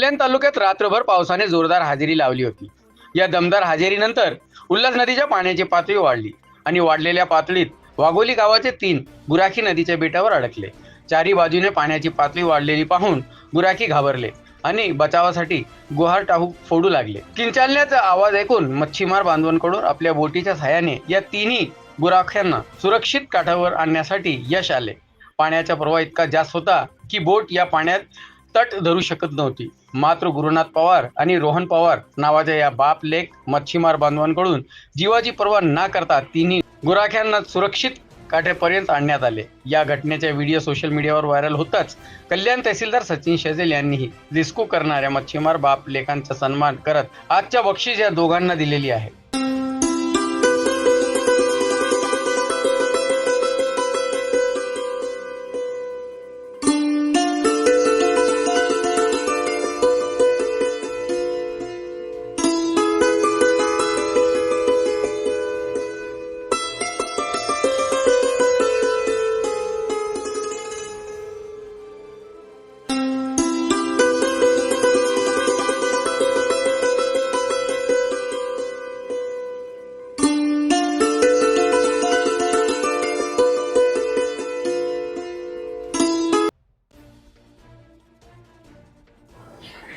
कल्याण तालुक्यात रात्रभर पावसाने जोरदार हजेरी लावली होती. या दमदार हजेरीनंतर उल्हास नदीच्या पाण्याची पातळी वाढली आणि वाढलेल्या पातळीत वाघोली गावाचे तीन बुराखी नदीच्या बेटावर अडकले. चारी बाजूने पाण्याची पातळी वाढलेली पाहून बुराखी घाबरले आणि बचावासाठी गुहार टाहू फोडू लागले. किंचाळण्याचा आवाज ऐकून मच्छीमार बांधवांकडून आपल्या बोटीच्या सहाय्याने या तिन्ही गुराख्यांना सुरक्षित काठावर आणण्यासाठी यश आले. पाण्याचा प्रवाह इतका जास्त होता की बोट या पाण्यात तट धरू शकत नव्हती. मात्र गुरुनाथ पवार आणि रोहन पवार नावाच्या या बाप लेख मच्छीमार बांधवांकडून जीवाची पर्वा न करता तिन्ही गुराख्यांना सुरक्षित काठेपर्यंत आणण्यात आले. या घटनेचा व्हिडिओ सोशल मीडियावर व्हायरल होताच कल्याण तहसीलदार सचिन शेजेल यांनीही रिस्कू करणाऱ्या मच्छीमार बाप लेखांचा सन्मान करत आजच्या बक्षीस या दोघांना दिलेली आहे.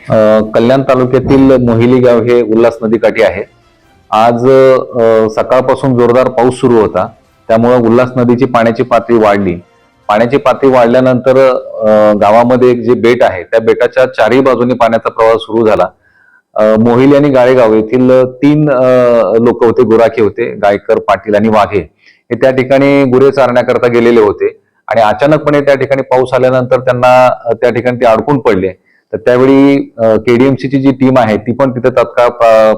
कल्याण तालुक्यातील मोहिली गाव हे उल्हास नदीकाठी आहे. आज सकाळपासून जोरदार पाऊस सुरू होता. त्यामुळे उल्हास नदीची पाण्याची पातळी वाढली. पाण्याची पातळी वाढल्यानंतर गावामध्ये एक जे बेट आहे त्या बेटाच्या चारही बाजूने पाण्याचा प्रवाह सुरू झाला. मोहिली आणि गाळेगाव येथील तीन लोक होते गुराखे होते गायकर पाटील आणि वाघे. हे त्या ठिकाणी गुरे चारण्याकरता गेलेले होते. आणि अचानकपणे त्या ठिकाणी पाऊस आल्यानंतर त्यांना त्या ठिकाणी ते अडकून पडले. तर त्यावेळी केडीएमसीची जी टीम आहे ती पण तिथे तत्काळ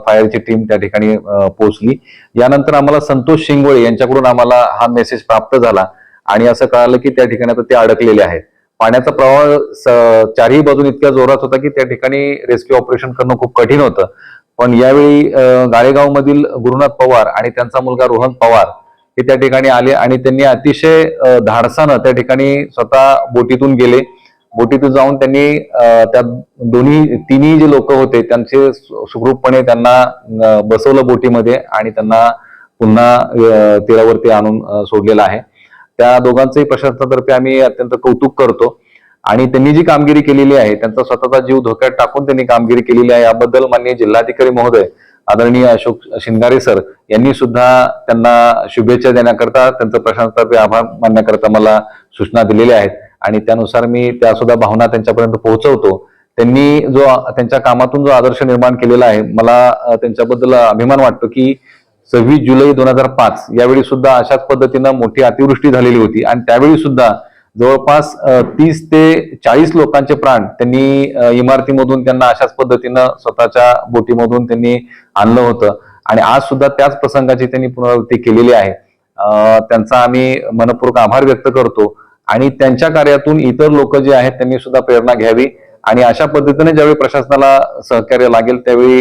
फायरची टीम त्या ठिकाणी पोहोचली. यानंतर आम्हाला संतोष शिंगोळे यांच्याकडून आम्हाला हा मेसेज प्राप्त झाला आणि असं कळालं की त्या ठिकाणी आता ते अडकलेले आहेत. पाण्याचा प्रवाह स- चारही बाजून इतक्या जोरात होता की त्या ठिकाणी रेस्क्यू ऑपरेशन करणं खूप कठीण होतं. पण यावेळी गाळेगाव मधील गुरुनाथ पवार आणि त्यांचा मुलगा रोहन पवार हे त्या ठिकाणी आले आणि त्यांनी अतिशय धाडसानं त्या ठिकाणी स्वतः बोटीतून गेले. बोटीतून जाऊन त्यांनी त्या दोन्ही तिन्ही जे लोक होते त्यांचे सु- सुखरूपपणे त्यांना बसवलं बोटीमध्ये आणि त्यांना पुन्हा तीरावरती आणून सोडलेलं आहे. त्या दोघांचंही प्रशासनातर्फे आम्ही अत्यंत कौतुक करतो. आणि त्यांनी जी कामगिरी केलेली आहे त्यांचा स्वतःचा जीव धोक्यात टाकून त्यांनी कामगिरी केलेली आहे याबद्दल माननीय जिल्हाधिकारी महोदय आदरणीय अशोक शिंगारे सर यांनी सुद्धा त्यांना शुभेच्छा देण्याकरता त्यांचं प्रशासनातर्फे आभार मानण्याकरता मला सूचना दिलेल्या आहेत. आणि त्यानुसार मी त्या सुद्धा भावना त्यांच्यापर्यंत पोहोचवतो. त्यांनी जो त्यांच्या कामातून जो आदर्श निर्माण केलेला आहे मला त्यांच्याबद्दल अभिमान वाटतो की सव्वीस जुलै दोन हजार पाच यावेळी सुद्धा अशाच पद्धतीनं मोठी अतिवृष्टी झालेली होती. आणि त्यावेळी सुद्धा जवळपास तीस ते चाळीस लोकांचे प्राण त्यांनी इमारतीमधून त्यांना अशाच पद्धतीनं स्वतःच्या बोटीमधून त्यांनी आणलं होतं. आणि आज सुद्धा त्याच प्रसंगाची त्यांनी पुनरावृत्ती केलेली आहे. त्यांचा आम्ही मनपूर्वक आभार व्यक्त करतो. आणि त्यांच्या कार्यातून इतर लोक जे आहेत त्यांनी सुद्धा प्रेरणा घ्यावी. आणि अशा पद्धतीने ज्यावेळी प्रशासनाला सहकार्य लागेल त्यावेळी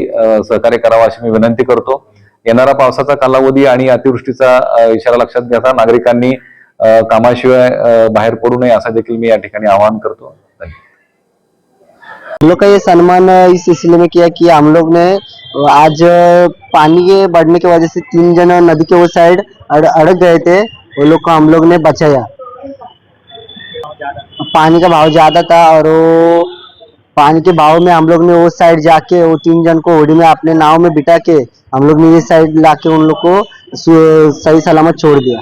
सहकार्य करावं अशी मी विनंती करतो. येणारा पावसाचा कालावधी आणि अतिवृष्टीचा इशारा लक्षात घेता नागरिकांनी कामाशिवाय बाहेर पडू नये असं देखील मी या ठिकाणी आवाहन करतो. हम लोग का ये सम्मान इस सिलसिले में किया कि हम लोग ने आज पानी के बढ़ने की वजह से तीन जन नदी के उस साइड अड़, अड़क गए थे वो लोग को हम लोग ने बचाया। पानी का भाव ज़्यादा था और वो पानी के भाव में हम लोग ने उस साइड जाके, वो तीन जन को होड़ी में अपने नाव में बिठा के, हम लोग ने इस साइड लाके उन लोग को सही सलामत छोड़ दिया।